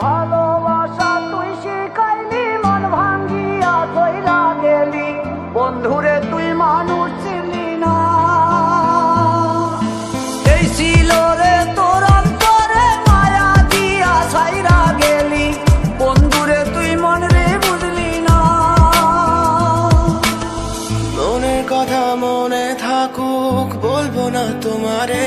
ভালোবাসা তুই শিখাইলি, মন ভাঙ্গিয়া কইরা গেলি। বন্ধুরে, তুই মানুষ ছিলি না। এই ছিল রে তোর অন্তরে মায়া গেলি। বন্ধুরে, তুই মন রে বুঝলি না। মনের কথা মনে থাকুক, বলব না তোমারে।